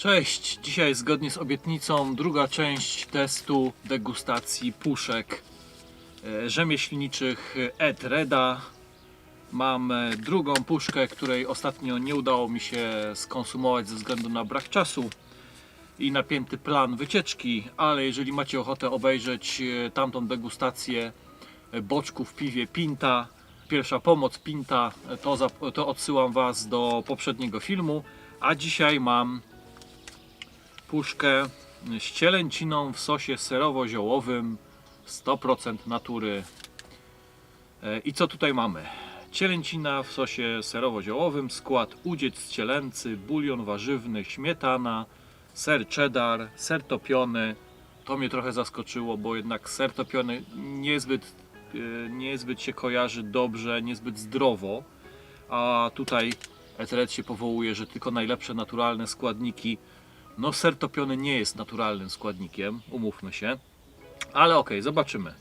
Cześć! Dzisiaj zgodnie z obietnicą druga część testu degustacji puszek e, rzemieślniczych Ed Reda. Mam e, drugą puszkę, której ostatnio nie udało mi się skonsumować ze względu na brak czasu i napięty plan wycieczki, ale jeżeli macie ochotę obejrzeć e, tamtą degustację boczków w piwie Pinta, pierwsza pomoc Pinta, to, to odsyłam Was do poprzedniego filmu, a dzisiaj mam puszkę z cielęciną w sosie serowo-ziołowym 100% natury. E, I co tutaj mamy? Cielęcina w sosie serowo-ziołowym, skład udziec cielęcy, bulion warzywny, śmietana, ser cheddar, ser topiony. To mnie trochę zaskoczyło, bo jednak ser topiony niezbyt, e, niezbyt się kojarzy dobrze, niezbyt zdrowo. A tutaj Eteret się powołuje, że tylko najlepsze naturalne składniki no ser topiony nie jest naturalnym składnikiem, umówmy się. Ale okej, zobaczymy.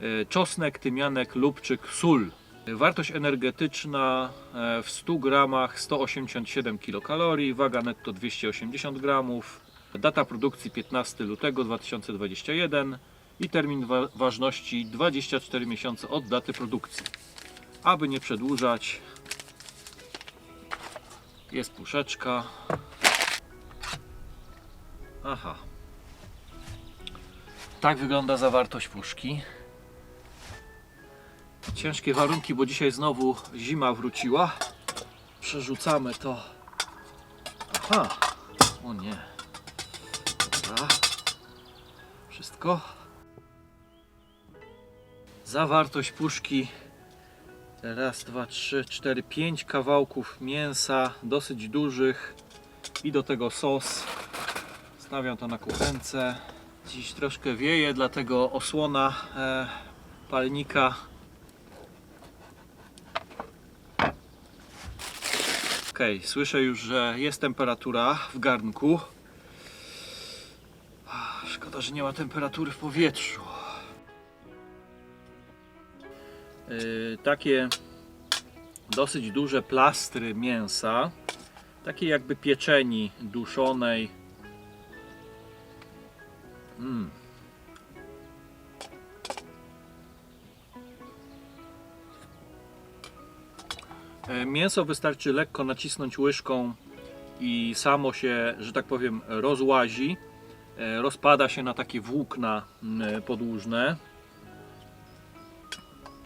E, Czosnek, tymianek, lubczyk, sól. Wartość energetyczna e, w 100 gramach 187 kilokalorii, waga netto 280 gramów. Data produkcji 15 lutego 2021 i termin wa- ważności 24 miesiące od daty produkcji. Aby nie przedłużać, jest puszeczka. Aha. Tak wygląda zawartość puszki. Ciężkie warunki, bo dzisiaj znowu zima wróciła. Przerzucamy to. Aha. O nie. Dobra. Wszystko. Zawartość puszki. Raz, dwa, trzy, cztery, pięć kawałków mięsa, dosyć dużych. I do tego sos. Stawiam to na kuchence. Dziś troszkę wieje, dlatego osłona e, palnika. Ok, słyszę już, że jest temperatura w garnku. Szkoda, że nie ma temperatury w powietrzu. Yy, takie dosyć duże plastry mięsa, takiej jakby pieczeni duszonej, Mm. E, Mięso wystarczy lekko nacisnąć łyżką i samo się, że tak powiem, rozłazi. E, Rozpada się na takie włókna mm, podłużne.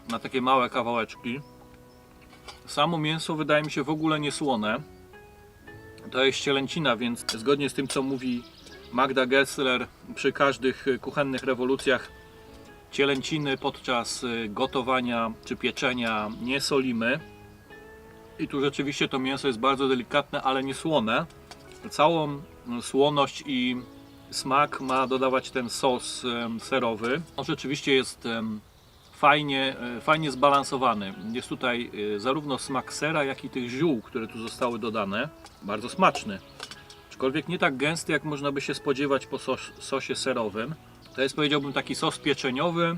Na takie małe kawałeczki. Samo mięso wydaje mi się w ogóle niesłone. To jest cielęcina, więc zgodnie z tym co mówi Magda Gessler przy każdych kuchennych rewolucjach cielęciny podczas y, gotowania czy pieczenia nie solimy. I tu rzeczywiście to mięso jest bardzo delikatne, ale nie słone. Całą słoność i smak ma dodawać ten sos serowy. On rzeczywiście jest fajnie, fajnie zbalansowany. Jest tutaj zarówno smak sera, jak i tych ziół, które tu zostały dodane. Bardzo smaczny. Aczkolwiek nie tak gęsty, jak można by się spodziewać po sos, sosie serowym. To jest powiedziałbym taki sos pieczeniowy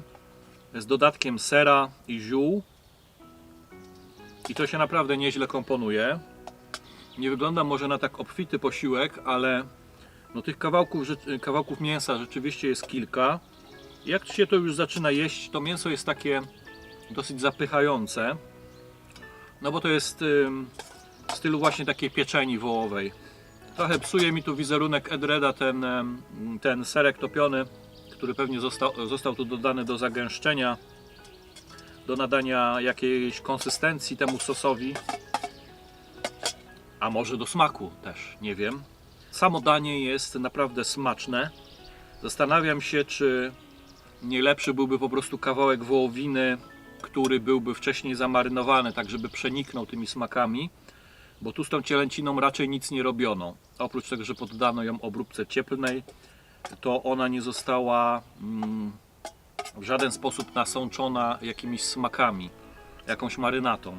z dodatkiem sera i ziół. I to się naprawdę nieźle komponuje. Nie wygląda może na tak obfity posiłek, ale no tych kawałków, kawałków mięsa rzeczywiście jest kilka. Jak się to już zaczyna jeść, to mięso jest takie dosyć zapychające. No bo to jest w stylu właśnie takiej pieczeni wołowej. Trochę psuje mi tu wizerunek Edreda ten, ten serek topiony, który pewnie został, został tu dodany do zagęszczenia, do nadania jakiejś konsystencji temu sosowi, a może do smaku też, nie wiem. Samo danie jest naprawdę smaczne. Zastanawiam się, czy nie lepszy byłby po prostu kawałek wołowiny, który byłby wcześniej zamarynowany, tak żeby przeniknął tymi smakami bo tu z tą cielęciną raczej nic nie robiono. Oprócz tego, że poddano ją obróbce cieplnej, to ona nie została mm, w żaden sposób nasączona jakimiś smakami, jakąś marynatą.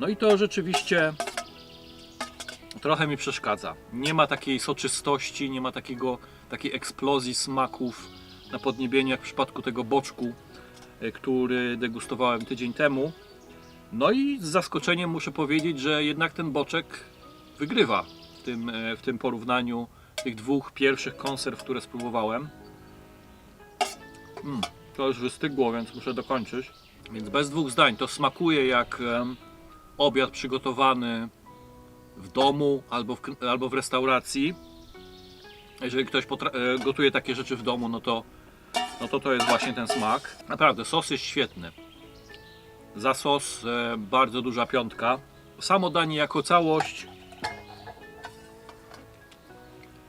No i to rzeczywiście trochę mi przeszkadza. Nie ma takiej soczystości, nie ma takiego, takiej eksplozji smaków na podniebieniu, jak w przypadku tego boczku, e, który degustowałem tydzień temu. No i z zaskoczeniem muszę powiedzieć, że jednak ten boczek wygrywa w tym, e, w tym porównaniu tych dwóch pierwszych konserw, które spróbowałem. Mm, to już wystygło, więc muszę dokończyć. Więc bez dwóch zdań, to smakuje jak em, obiad przygotowany w domu albo w, albo w restauracji. Jeżeli ktoś e, gotuje takie rzeczy w domu, no to, no to to jest właśnie ten smak. Naprawdę, sos jest świetny. Za sos e, bardzo duża piątka. Samo danie jako całość.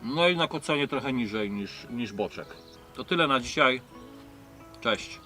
No jednak ocenię trochę niżej niż, niż boczek. To tyle na dzisiaj. Cześć.